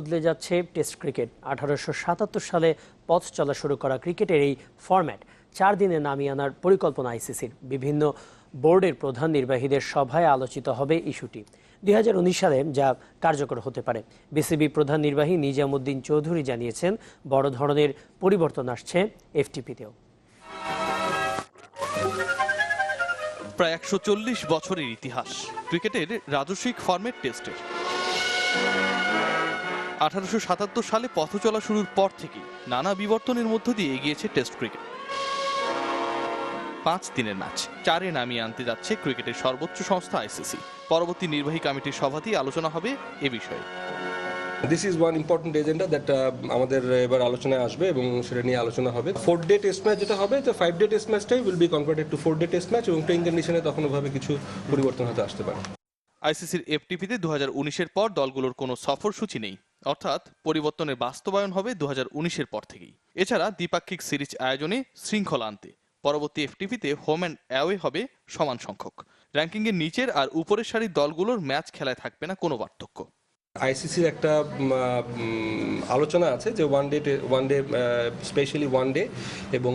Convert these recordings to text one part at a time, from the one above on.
বদলে যাচ্ছে test cricket. আঠারোশো সাতাত্তর সালে পথ চলা শুরু করা ক্রিকেটের এই ফরম্যাট চার দিনে নামিয়ে আনার পরিকল্পনা আইসিসির। বিভিন্ন বোর্ডের প্রধান নির্বাহীদের সভায় আলোচিত হবে ইস্যুটি দুই হাজার উনিশ সালে যা কার্যকর হতে পারে। বিসিবি প্রধান নির্বাহী নিজামুদ্দিন চৌধুরী জানিয়েছেন, বড় ধরনের পরিবর্তন আসছে এফটিপিতেও। প্রায় একশো চল্লিশ বছরের ইতিহাস। ক্রিকেটের রাজস্বিক ফরম্যাট টেস্টের। আঠারোশো সাতাত্তর সালে পথ চলা শুরুর পর থেকেই নানা বিবর্তনের মধ্য দিয়ে এগিয়েছে টেস্ট ক্রিকেট। পাঁচ দিনের ম্যাচ চারে নামিয়ে আনতে যাচ্ছে ক্রিকেটের সর্বোচ্চ সংস্থা আইসিসি। পরবর্তী নির্বাহী কমিটির সভাতেই আলোচনা হবে এ বিষয়ে। This is one important agenda that আমাদের এবার আলোচনায় আসবে এবং সেটা নিয়ে আলোচনা হবে। ফোর ডে টেস্ট ম্যাচ যেটা হবে তো five day test ম্যাচটাই will be converted to four day test match এবং প্লেইং কন্ডিশনে তখন ওভাবে কিছু পরিবর্তন হতে আসতে পারে। আইসিসির এফটিপিতে দু হাজার উনিশের পর দলগুলোর কোনো সফর সূচি নেই। অর্থাৎ পরিবর্তনের বাস্তবায়ন হবে দু হাজার পর থেকেই। এছাড়া দ্বিপাক্ষিক সিরিজ আয়োজনে শৃঙ্খলা আনতে। পরবর্তী এফটিভিতে হোম অ্যান্ড অ্যাওয়ে হবে সমান সংখ্যক। র্যাঙ্কিংয়ের নিচের আর উপরের সারির দলগুলোর ম্যাচ খেলায় থাকবে না কোনো পার্থক্য। আইসিসির একটা আলোচনা আছে যে one day one day specially one day এবং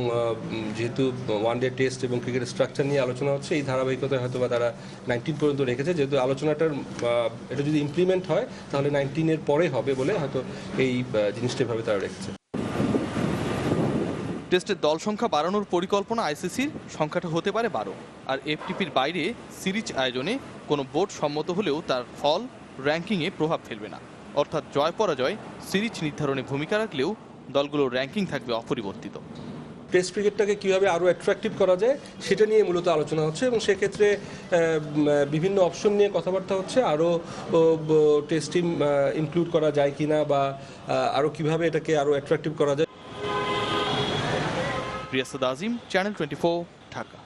যেহেতু ওয়ান ডে টেস্ট এবং ক্রিকেটের স্ট্রাকচার নিয়ে আলোচনা হচ্ছে, এই ধারাবাহিকতায় হয়তো বা তারা নাইনটিন পর্যন্ত রেখেছে। যেহেতু আলোচনাটার এটা যদি ইমপ্লিমেন্ট হয়, তাহলে নাইনটিনের পরে হবে বলে হয়তো এই জিনিসটা এভাবে তারা রেখেছে। টেস্টের দল সংখ্যা বাড়ানোর পরিকল্পনা আইসিসির, সংখ্যাটা হতে পারে বারো। আর এফটিপির বাইরে সিরিজ আয়োজনে কোনো বোর্ড সম্মত হলেও তার ফল র্যাঙ্কিংয়ে প্রভাব ফেলবে না। অর্থাৎ জয় পরাজয় সিরিজ নির্ধারণে ভূমিকা রাখলেও দলগুলোর র্যাঙ্কিং থাকবে অপরিবর্তিত। টেস্ট ক্রিকেটটাকে কীভাবে আরও অ্যাট্রাকটিভ করা যায় সেটা নিয়ে মূলত আলোচনা হচ্ছে এবং সেক্ষেত্রে বিভিন্ন অপশন নিয়ে কথাবার্তা হচ্ছে আরও টেস্ট টিম ইনক্লুড করা যায় কিনা বা আরও কীভাবে এটাকে আরও অ্যাট্রাকটিভ করা যায়। Riasad Azim channel twenty Dhaka.